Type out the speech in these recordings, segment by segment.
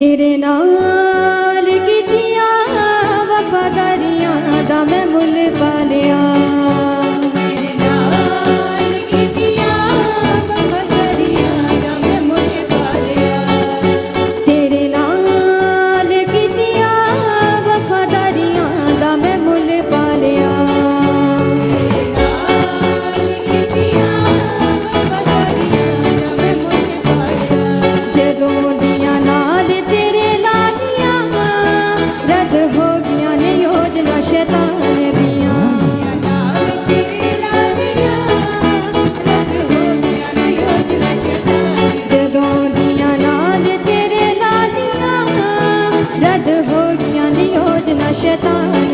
ਤੇਰੇ ਨਾਲ ਕੀਤੀਆਂ ਵਫਾਦਾਰੀਆਂ ਦਾ ਮੈਂ ਮੁੱਲ ਪਾ ਲਿਆ। yeah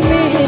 baby.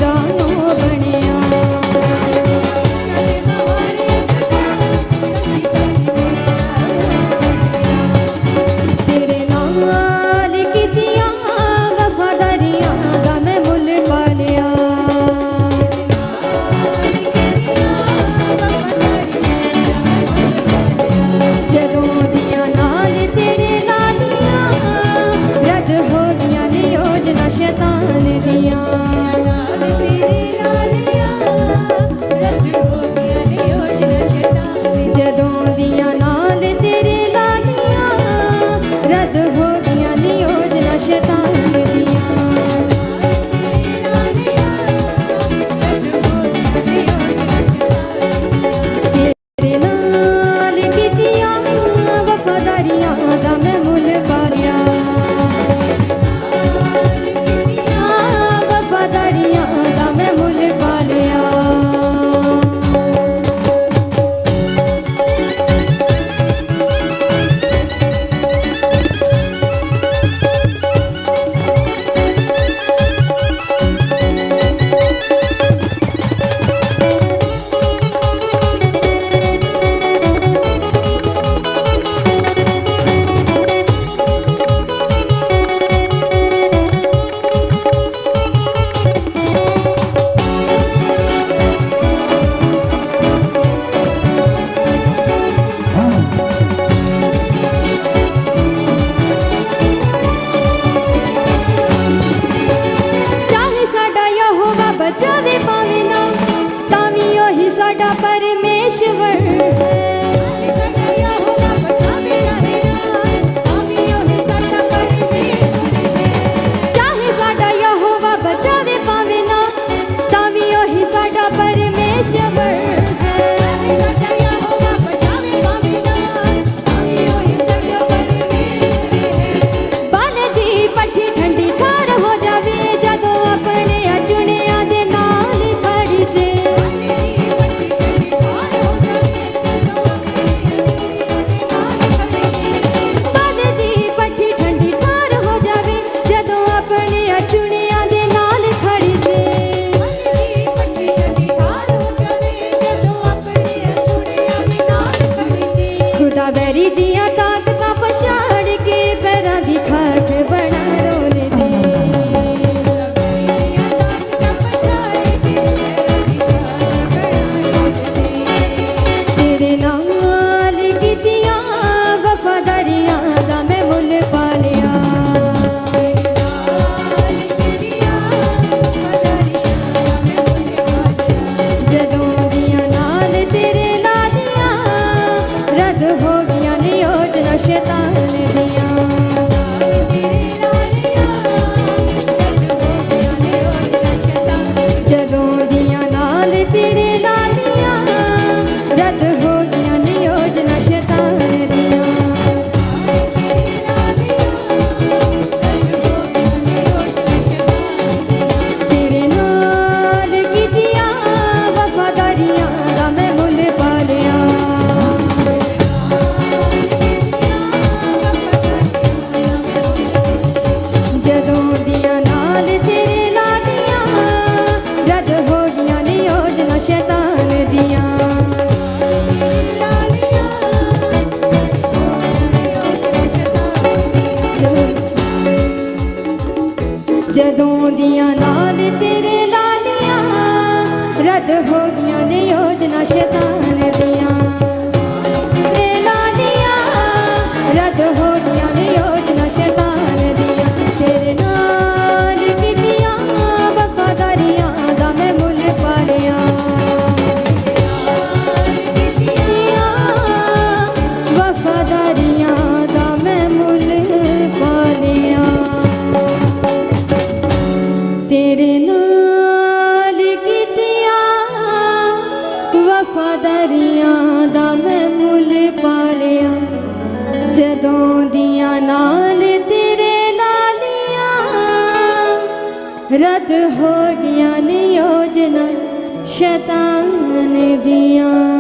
স্ট্রবেরি দিয়া ਤੇਰੇ ਨਾਲ ਕੀਤੀਆਂ ਵਫਾਦਾਰੀਆਂ ਦਾ ਮੈਂ ਮੁੱਲ ਪਾਲਿਆ। ਜਦੋਂ ਦੀਆਂ ਨਾਲ ਤੇਰੇ ਲਾਲੀਆਂ ਰੱਦ ਹੋ ਗਈਆਂ ਨੇ ਯੋਜਨਾ ਸ਼ੈਤਾਨ ਦੀਆਂ।